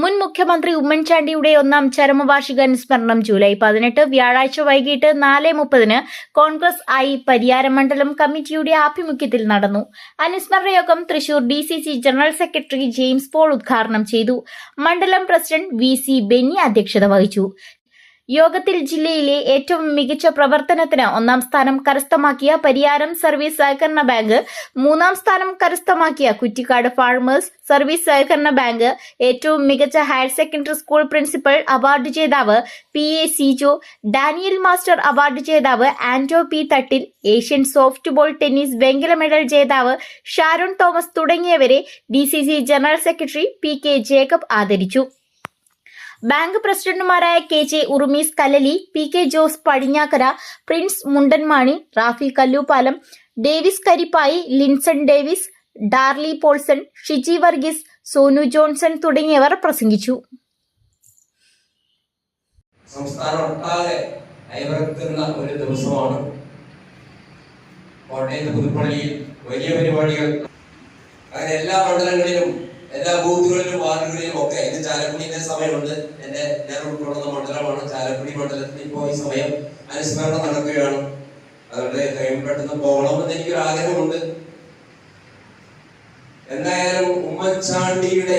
മുൻ മുഖ്യമന്ത്രി ഉമ്മൻചാണ്ടിയുടെ ഒന്നാം ചരമവാർഷിക അനുസ്മരണം ജൂലൈ പതിനെട്ട് വ്യാഴാഴ്ച വൈകിട്ട് നാല് മുപ്പതിന് കോൺഗ്രസ് ഐ പരിയാരം മണ്ഡലം കമ്മിറ്റിയുടെ ആഭിമുഖ്യത്തിൽ നടന്നു. അനുസ്മരണ യോഗം Thrissur D C C general secretary James Paul ഉദ്ഘാടനം ചെയ്തു. മണ്ഡലം പ്രസിഡന്റ് വി സി ബെന്നി അധ്യക്ഷത വഹിച്ചു. യോഗത്തിൽ ജില്ലയിലെ ഏറ്റവും മികച്ച പ്രവർത്തനത്തിന് ഒന്നാം സ്ഥാനം കരസ്ഥമാക്കിയ പരിയാരം സർവീസ് സഹകരണ ബാങ്ക് മൂന്നാം സ്ഥാനം കരസ്ഥമാക്കിയ കുറ്റിക്കാട് ഫാർമേഴ്സ് സർവീസ് സഹകരണ ബാങ്ക് ഏറ്റവും മികച്ച higher secondary school principal award ജേതാവ് P A Sijo Daniel master award ജേതാവ് Anto P Thattil Asian soft ball tennis വെങ്കല മെഡൽ ജേതാവ് ഷാരോൺ തോമസ് തുടങ്ങിയവരെ D general secretary P K Jacob ആദരിച്ചു. ബാങ്ക് പ്രസിഡന്റുമാരായ K J Urumees Kalali P K Jose Padinjakkara Prince Mundanmani Rafi Kalluppalam Davis Karippayi Linson Davis Darly Paulson Shiji Varghese Sonu Johnson തുടങ്ങിയവർ പ്രസംഗിച്ചു. സംസ്ഥാനം ഒരു ദിവസമാണ് പുതുപ്പള്ളിയിൽ വലിയ പരിപാടികൾ. അങ്ങനെ എല്ലാ മണ്ഡലങ്ങളിലും എല്ലാ ബൂത്തുകളിലും വാർഡുകളിലും ഒക്കെ സമയമുണ്ട്. എന്റെ ഞാൻ ഉൾക്കൊള്ളുന്ന മണ്ഡലമാണ് ചാലക്കുടി മണ്ഡലത്തിൽ ഇപ്പോൾ ഈ സമയം അനുസ്മരണം നടക്കുകയാണ്. അതുകൊണ്ട് എത്രയും പെട്ടെന്ന് പോകണമെന്ന് എനിക്കൊരു ആഗ്രഹമുണ്ട് എന്തായാലും ഉമ്മൻചാണ്ടിയുടെ